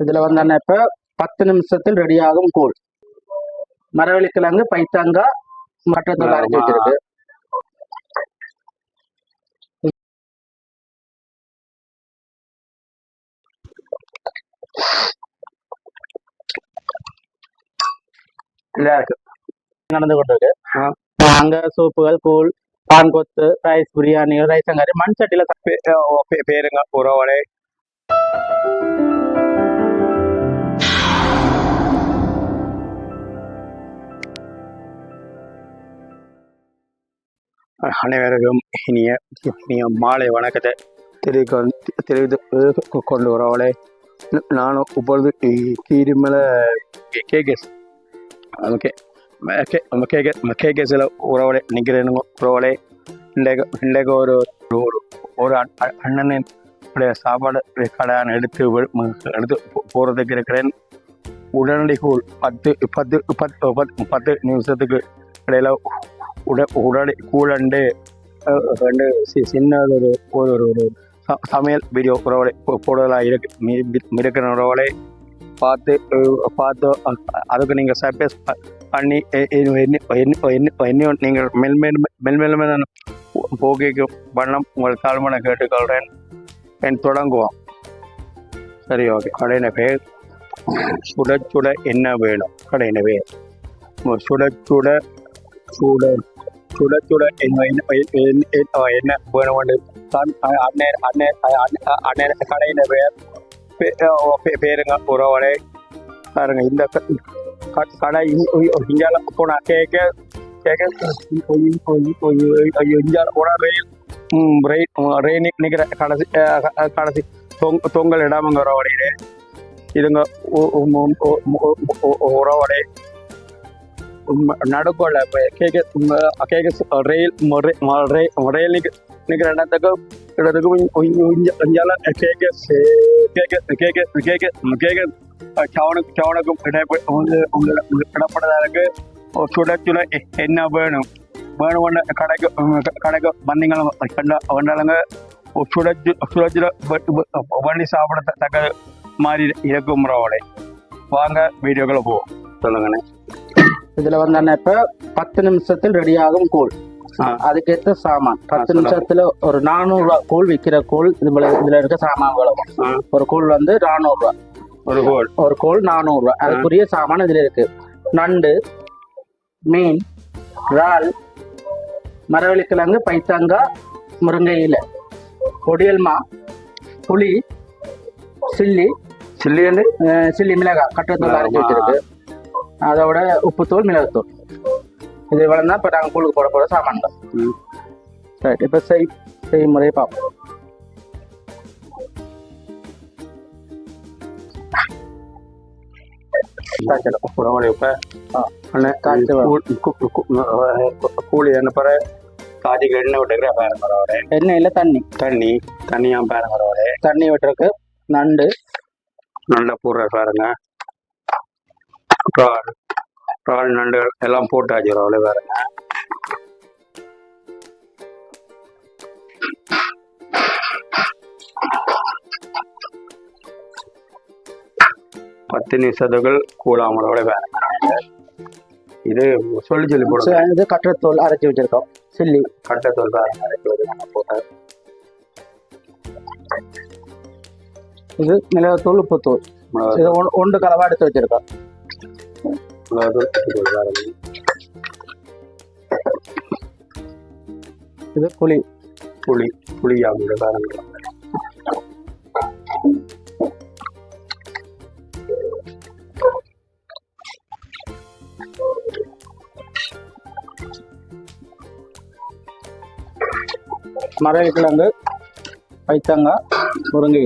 இதுல வந்து இப்ப பத்து நிமிஷத்தில் ரெடியாகும் கூழ். மரவள்ளி கிழங்கு பைத்தாங்காய் மட்டத்தூள் அரைச்சி வச்சிருக்கு. இருக்கு. நடந்து கொண்டிருக்கு. அங்க சூப்புகள் கூழ் பான் கொத்து ரைஸ் பிரியாணி ரைஸ் அங்காரி மண் சட்டியில பேருங்க உறவடை அனைவருக்கும் இனிய இனிய மாலை வணக்கத்தை தெரிவிக்க தெரிவித்து கொண்டு வரவளே. நானும் இப்பொழுது Keerimalai K K S. Okay. K K கேகேஸில் உறவலை நிற்கிறேனுங்க உறவலை இன்றைக்கு இன்றைக்கு ஒரு ஒரு ஒரு அண்ணனின் உடைய சாப்பாடு கடையான எடுத்து எடுத்து போகிறதுக்கு இருக்கிறேன். உடனடி கூழ் பத்து பத்து பத்து பத்து பத்து நிமிஷத்துக்கு இடையில உட உடனடி கூழண்டு ரெண்டு சி- சின்ன ஒரு ஒரு ஒரு ஒரு சமையல் வீடியோ உறவலை கூடுதலாக இருக்கு மி- இருக்கிற உறவலை பார்த்து பார்த்து அதுக்கு நீங்கள் சர்ப்ரைஸ் பண்ணி எ- என்ன நீங்கள் மெல்மேல் மெல்மேலும் போகிக்கும் வண்ணம் உங்கள் தாழ்மனை கேட்டுக்கொள்கிறேன் என் தொடங்குவோம் சரி ஓகே கடையின பேர் சுட சுட என்ன வேணும் கடையின பேர் சுட சுட சுட சுட சுட என்ன வேணும் தான் அண்ணன் அண்ணன் அண்ணன் கடையின பேர் பேருங்க உறவரை பாருங்க இந்த கடை இந்தியாவில் போனா கேட்க கேட்க இந்தியாவில் போனா நிற்கிற கடைசி கடைசி தொங் தொங்கல் இடாமங்க உறவடையே இதுங்க உறவடை நடுக்கோல கேட்க கேட்க ரயில் ம- ரே- ம- ரே- ரயில் நிற்க நிற்கிற இடத்துக்கு இடத்துக்கு இந்தியாவில் சவனுக்கு சவனுக்கும் இடை சுட சுட என்ன வேணும் வேணும் கடைக்கு கடைக்கு வந்தீங்களும் வந்தாலுங்க சுட சுட சுட மாதிரி இருக்கும் வாங்க வீடியோக்குள்ள போவோம் சொல்லுங்கண்ணே இதுல வந்து என்ன இப்ப பத்து நிமிஷத்தில் ரெடியாகும் கூழ். அதுக்கேற்ற சாமான். பத்து. நிமிஷத்துல ஒரு நானூறு ரூபா கூழ் விக்கிற கூழ் இதுல இதுல இருக்க சாமான் எவ்வளவு ஆ. ஒரு கூழ் வந்து நானூறு ரூபா ஒரு கோல் ஒரு கோல் நானூறு ரூபா அதுக்குரிய சாமான் இதுல இருக்கு. நண்டு மீன் இறால் மரவள்ளி கிழங்கு பைத்தங்காய் முருங்கை இலை பொடியல்மா புளி சில்லி சில்லி சில்லி மிளகாய் கட்டத்தூள் அரைச்சி. வச்சிருக்கு. அதோட உப்புத்தூள் மிளகுத்தூள். இது இவ்வளோ தான் இப்போ நாங்கள் கூழுக்கு போட போகிற சாமான்கள். ரைட் இப்போ செய் செய்முறையை பார்ப்போம். கூலி என்ன பிற காய்ச்சிக்கு எண்ணெய் விட்டுக்கிற பேரன் பரவாயில்ல எண்ணெயில் தண்ணி. தண்ணி தண்ணியா பேரன் பரவாயில்ல தண்ணி விட்டுருக்கு நண்டு. நல்லா போடுற பாருங்க. ப்ரால் ப்ரால் நண்டு எல்லாம் போட்டாச்சு அவ்வளோ பாருங்க பத்து நிமிஷத்துக்குள் கூழாமலோட பாருங்க இது சொல்லி சொல்லி சரி, இது கட்டத்தூள் அரைச்சி வச்சிருக்கோம். சில்லி. கட்டத்தோல் பாருங்க அரைச்சி வருது நம்ம போட்ட இது மிளகுத்தூள் உப்புத்தூள். இது ஒன்று கலவா எடுத்து வச்சிருக்கோம். கட்டத்தோல் இது புளி புளி புளியாமல பாருங்க மரவள்ளி கிழங்கு பைத்தங்காய் முருங்கை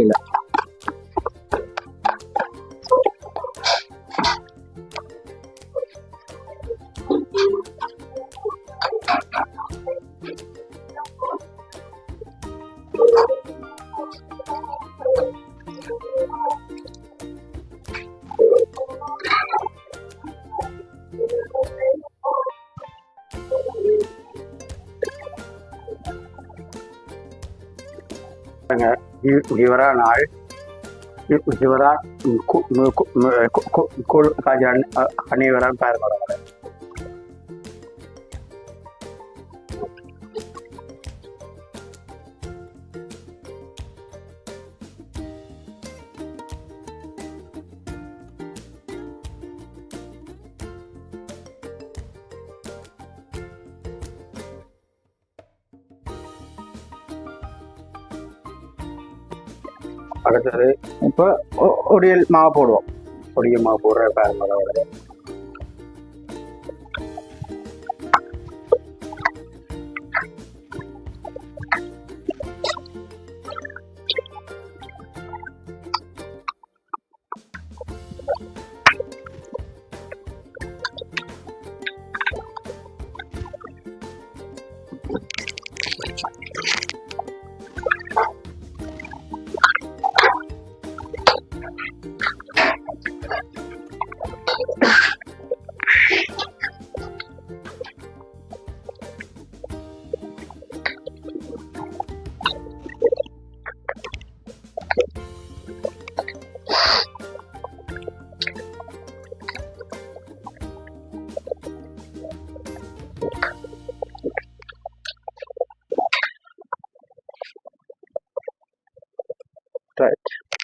இலை நாள் இவரால் கூழ் காய்ச்சி அனைவரால் பயன்படுவாங்க அடுத்தது இப்போ ஒடியல் மாவு போடுவோம். பொடியமாக போடுற பயன்படுவாங்க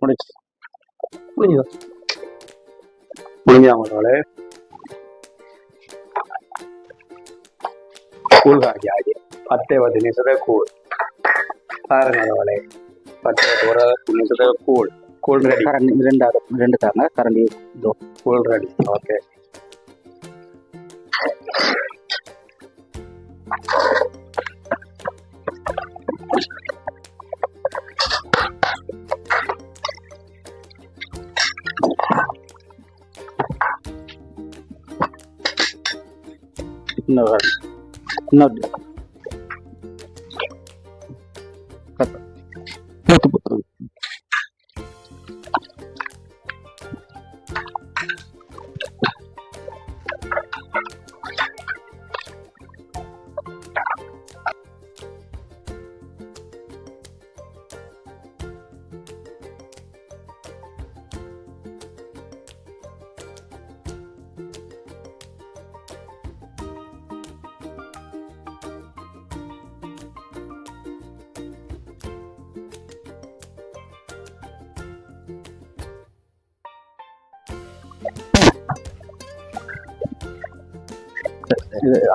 ரைட் முடிச்சு முடிஞ்சது முடிஞ்சாங்களே கூழ் காய்ச்சி ஆகி பத்தே பத்து நிமிஷத்தை கூழ் பாருங்களே பத்து பத்து ஒரு நிமிஷத்தை கூழ் கூழ் ரெடி கரண்டி ரெண்டாவது ரெண்டு தாங்க கரண்டி இதோ கூழ் ரெடி ஓகே não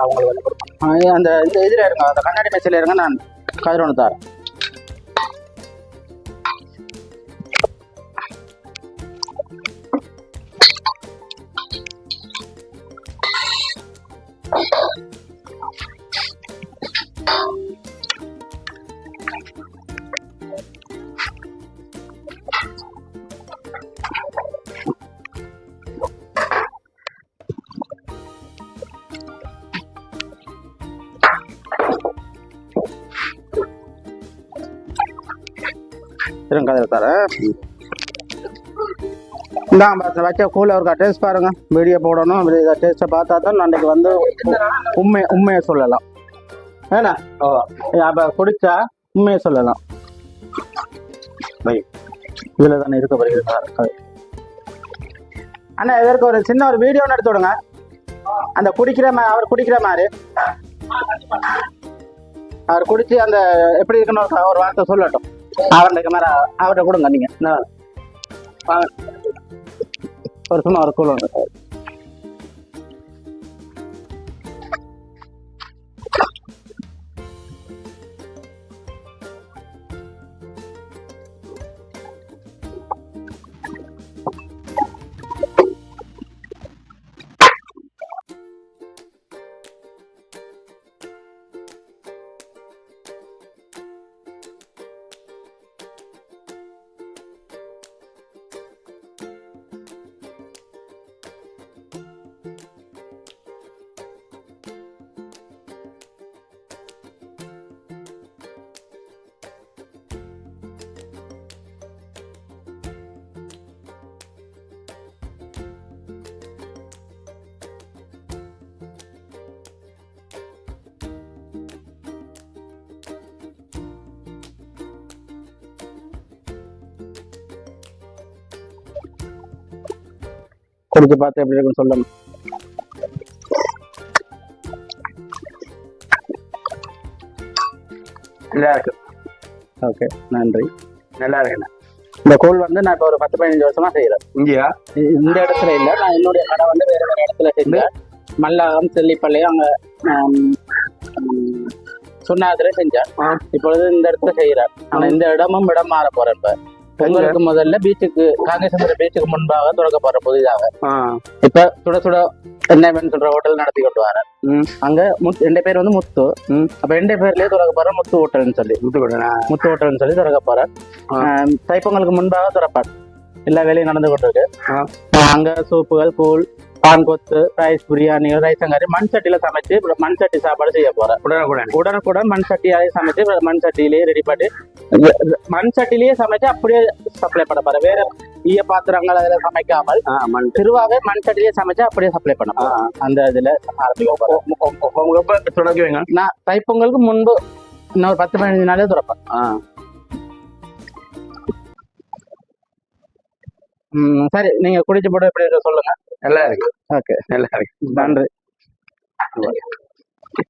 அவங்களுக்கு வந்து அந்த இந்த இதில் இருங்க. அந்த கண்ணாடி மேட்சில் இருங்க நான் கதிர் ஒன்று தரேன். இருங்க கதிர் தரேன் இந்தாங்க பார்த்து வச்ச கூல ஒரு டேஸ்ட் பாருங்க. வீடியோ போடணும். இதை டேஸ்ட்டை பார்த்தா தான் அன்றைக்கு வந்து உண்மை உண்மையை சொல்லலாம். ஏன்னா அப்போ குடிச்சா உண்மையை சொல்லலாம். இதில் தானே இருக்க வருகிறது அண்ணா இதற்கு ஒரு சின்ன ஒரு வீடியோ எடுத்து விடுங்க. அந்த குடிக்கிற மாதிரி அவர் குடிக்கிற மாதிரி. அவர் குடிச்சு அந்த எப்படி இருக்குன்னு ஒரு- ஒரு வார்த்தை சொல்லட்டும். அவருடைய கேமரா அவர்கிட்ட கொடுங்க நீங்க. ஒரு சும்மா ஒரு கூலம் குடிச்சு பார்த்து எப்படி இருக்குன்னு சொல்லுங்க. நல்லா இருக்கு. ஓகே நன்றி. நல்லா இருக்குண்ணா இந்த கூழ் வந்து நான் இப்போ ஒரு பத்து பதினஞ்சு வருஷமா செய்யறேன் இங்கேயா? இந்த இடத்துல இல்ல. நான் என்னுடைய கடை வந்து வேற வேற இடத்துல செஞ்சேன் மல்லாகம் செல்லிப்பள்ளியும் அங்க சுண்ணாத்துல செஞ்சேன். இப்பொழுது இந்த இடத்துல செய்யறேன். ஆனா இந்த இடமும் இடம் மாற போறேன் இப்ப. பொங்கலுக்கு முதல்ல பீச்சுக்கு காங்கேசந்திர பீச்சுக்கு முன்பாக திறக்க போற புதிதாக இப்ப சுட சுட என்ன சொல்ற ஹோட்டல் நடத்தி கொண்டு வரேன் ம். அங்க முத்து என் பேர் வந்து முத்து. அப்ப என் பேர்லயே திறக்க போறேன் முத்து ஹோட்டல்னு சொல்லி. முத்துக்கோட்டண்ணா முத்து ஹோட்டல்னு சொல்லி திறக்க போறேன் ஆ. ஆம், தைப்பொங்கலுக்கு முன்பாக திறப்பார். எல்லா வேலையும் நடந்து கொண்டிருக்கு. அங்க சூப்புகள் கூழ் பான் கொத்து ரைஸ் பிரியாணி ரைசங்கறி மண் சட்டியில சமைச்சு மண் சட்டி சாப்பாடு செய்ய போறேன் உடனுக்குடன். உடனுக்குடன் மண் சட்டியாலே சமைச்சு மண் சட்டியிலேயே ரெடி பண்ணி மண் சட்டிலேயே சமைச்சு அப்படியே சப்ளை பண்ண போறேன் வேற ஈய பாத்திரங்கள் அதுல சமைக்காமல் திருவாவே மண் சட்டிலேயே சமைச்சு அப்படியே சப்ளை பண்ண போறேன் அந்த இதுல தொடங்குவீங்க? நான் தைப்பொங்கலுக்கு முன்பு இன்னொரு பத்து பதினஞ்சு நாளே திறப்பேன். ஆ. ம், சரி நீங்க குடிச்சு போட்டு எப்படி சொல்லுங்க. நல்லா இருக்கு. ஓகே நல்லா இருக்கு. நன்றி.